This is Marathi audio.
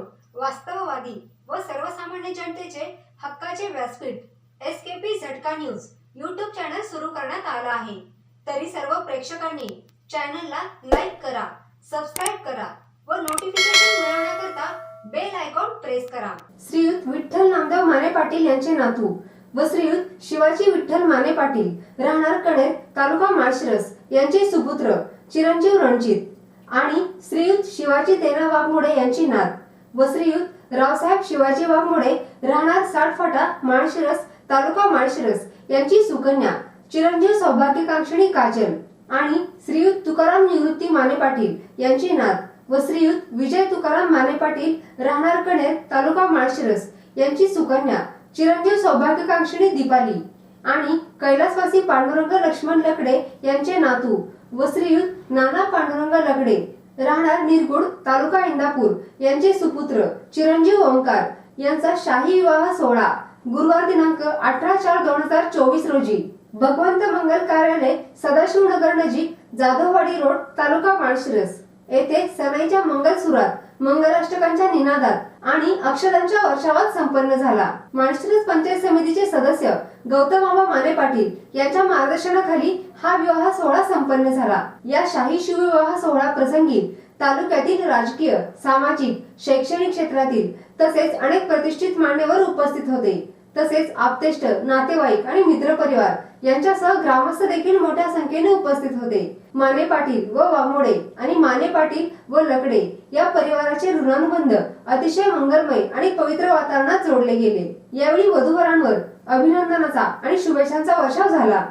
करून वास्तववादी व सर्वसामान्य जनतेचे हक्काचे व्यासपीठ S K P Jhatka news YouTube channel सुरू करण्यात आला आहे. तरी सर्व प्रेक्षकांनी चॅनलला लाईक करा सबस्क्राईब करा व नोटिफिकेशन मिळवण्याकरता बेल आयकॉन प्रेस करा. श्रीयुत विठ्ठल नामदेव माने पाटील यांचे नातू व श्रीयुत शिवाजी विठ्ठल माने पाटील राहणार कडे तालुका माळशिरस यांचे सुपुत्र चिरंजीव रणजित आणि श्रीयुत शिवाजी देना वाघमोडे यांची नात. व रावसाहेब शिवाजी वाघमोडे राहणार साठफाटा माळशिरस तालुका माळशिरस यांची सुकन्या चिरंजीव सौभाग्यकांक्षणी काजल आणि श्रीयुत तुकाराम निवृत्ती माने पाटील यांची नात. व श्रीयुत विजय तुकाराम माने पाटील राहणार कणेर तालुका माळशिरस यांची सुकन्या चिरंजीव सौभाग्यकांक्षणी दीपाली आणि कैलासवासी पांडुरंग लक्ष्मण लकडे यांचे नातू. व श्रीयुत नाना पांडुरंग लकडे राहणार निरगुड तालुका इंदापूर. यांचे सुपुत्र चिरंजीव ओंकार यांचा शाही विवाह सोहळा गुरुवार दिनांक अठरा चार दोन हजार चोवीस रोजी. भगवंत मंगल कार्यालय सदाशिव नगर नजीक जाधववाडी रोड तालुका माळशिरस. येथे सनाईच्या मंगलसुरात मंगलाष्टकांच्या निनादात आणि अक्षरांच्या वर्षावात संपन्न झाला. माळशिरस पंचायत समितीचे सदस्य गौतम बाबा माने पाटील यांच्या मार्गदर्शनाखाली हा विवाह सोहळा संपन्न झाला. या शाही शिवविवाह सोहळा प्रसंगी तालुक्यातील राजकीय सामाजिक शैक्षणिक क्षेत्रातील तसेच अनेक प्रतिष्ठित मान्यवर उपस्थित होते. तसेच आपतेष्ट नातेवाईक आणि मित्रपरिवार यांच्यासह ग्रामस्थ देखील मोठ्या संख्येने उपस्थित होते. माने पाटील व वामोडे आणि माने पाटील व लकडे या परिवाराचे ऋणानुबंध अतिशय मंगलमय आणि पवित्र वातावरणात जोडले गेले. यावेळी वधूवरांवर अभिनंदनाचा आणि शुभेच्छांचा वर्षाव झाला.